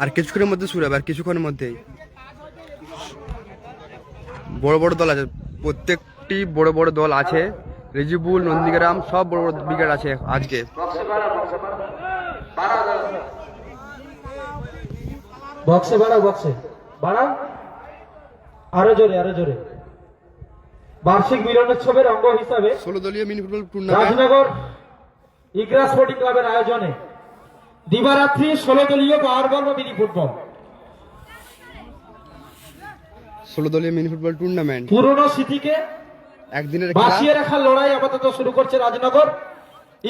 আর কিছুক্ষণের মধ্যে শুরু হবে আর কিছুক্ষণের মধ্যেই। বড় বড় দল আছে প্রত্যেকটি বড় বড় দল আছে রেজিবুল নন্দীগ্রাম সব বড় বড় ব্রিগেড আছে আজকে। বক্সে বাড়াও বক্সে। বাড়াও আরও জোরে আরও জোরে। বার্ষিক মিলনোৎসবের অঙ্গ হিসাবে ষোলো দলীয় মিনি ফুটবল টুর্নামেন্ট রাজনগর ইগরা স্পোর্টিং ক্লাবের আয়োজনে দিবারাত্রি ষোলো দলীয় পাওয়ার বল বা মিনি ফুটবল। ষোলো দলীয় মিনি ফুটবল টুর্নামেন্ট পুরনো স্মৃতিকে একদিনের বাঁচিয়ে রাখার লড়াই আপাতত শুরু করছে রাজনগর।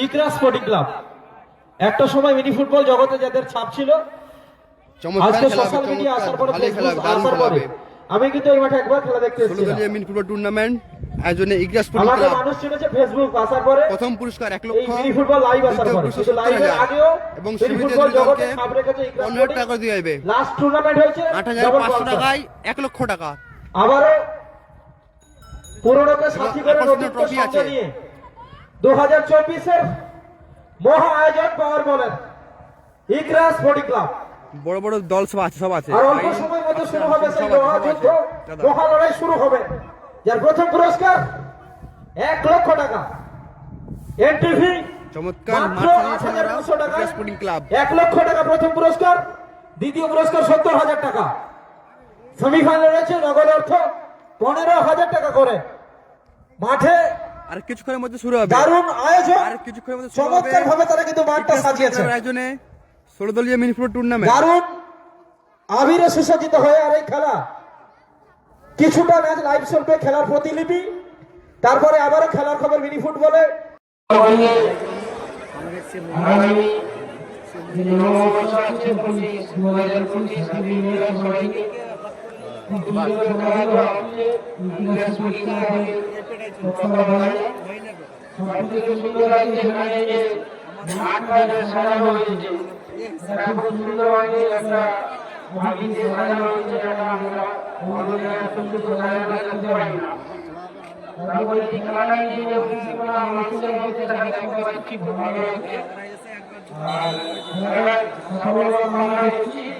ইকরা স্পোর্টিং ক্লাব। একটা সময় মিনি ফুটবল জগতে যাদের ছাপ ছিল আজকে সোশ্যাল মিডিয়া আসার পরে আমি কিন্তু এই মাঠে একবার খেলা দেখতে ষোলো এসেছিলাম। দলীয় মিনি ফুটবল টুর্নামেন্ট আয়োজনে ইগরা স্পোর্টিং আমাকে ক্লাব মানুষ চিনেছে ফেসবুক আসার পরে প্রথম পুরস্কার এক লক্ষ। এবং পনেরো টাকা দিয়ে আট হাজার পাঁচশো। টাকায় এক লক্ষ টাকা। আবারও পুরোনোকে সাথী করে ট্রফি আছে। দু হাজার চব্বিশের মহা আয়োজন পাওয়ার বলেন স্পোর্টিং ক্লাব। বড় বড় দল সব আছে সব আছে। আর অল্প সময়ের মধ্যে শুরু হবে সেই শুরু হবে। যার প্রথম পুরস্কার এক লক্ষ টাকা। চমৎকার হাজার ওরা, টাকা স্পোর্টিং ক্লাব এক লক্ষ টাকা প্রথম পুরস্কার দ্বিতীয় পুরস্কার সত্তর হাজার টাকা। সেমিফাইনাল রয়েছে নগদ অর্থ পনেরো হাজার টাকা করে। মাঠে আর কিছুক্ষণের মধ্যে শুরু হবে। দারুণ আয়োজন। আর কিছুক্ষণের মধ্যে চমৎকার ভাবে তারা কিন্তু মাঠটা সাজিয়েছে। আয়োজনে ষোলো দলীয় মিনি ফুটবল টুর্নামেন্ট দারুণ আবিরে সুসজ্জিত হয়ে আর এই খেলা কিছুটা ম্যাচ লাইভ চলবে খেলার প্রতিলিপি। তারপরে আবারও খেলার খবর মিনি ফুটবলে। সুন্দর আছে সেখানে যে মাঠটা যে সাজানো হয়েছে এটা খুব সুন্দরভাবে একটা মাটিতে সাজানো হয়েছে এটা আমরা আমাদের সুন্দর সাজানো করতে পারি না তারপরে এই যে বিভিন্ন মানুষের মধ্যে থাকে সবাই খুব ভালো হচ্ছে আর খেলাটা সফলতা কামনা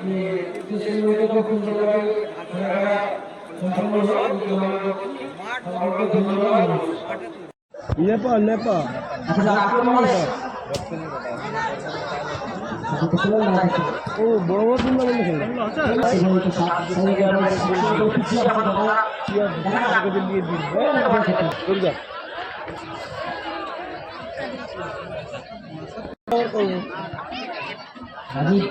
যে দেশের মধ্যে খুব সুন্দরভাবে খেলাটা সম্পন্ন হয় ও বড় বড় টুর্নামেন্ট খেলে দুর্গা রাজীব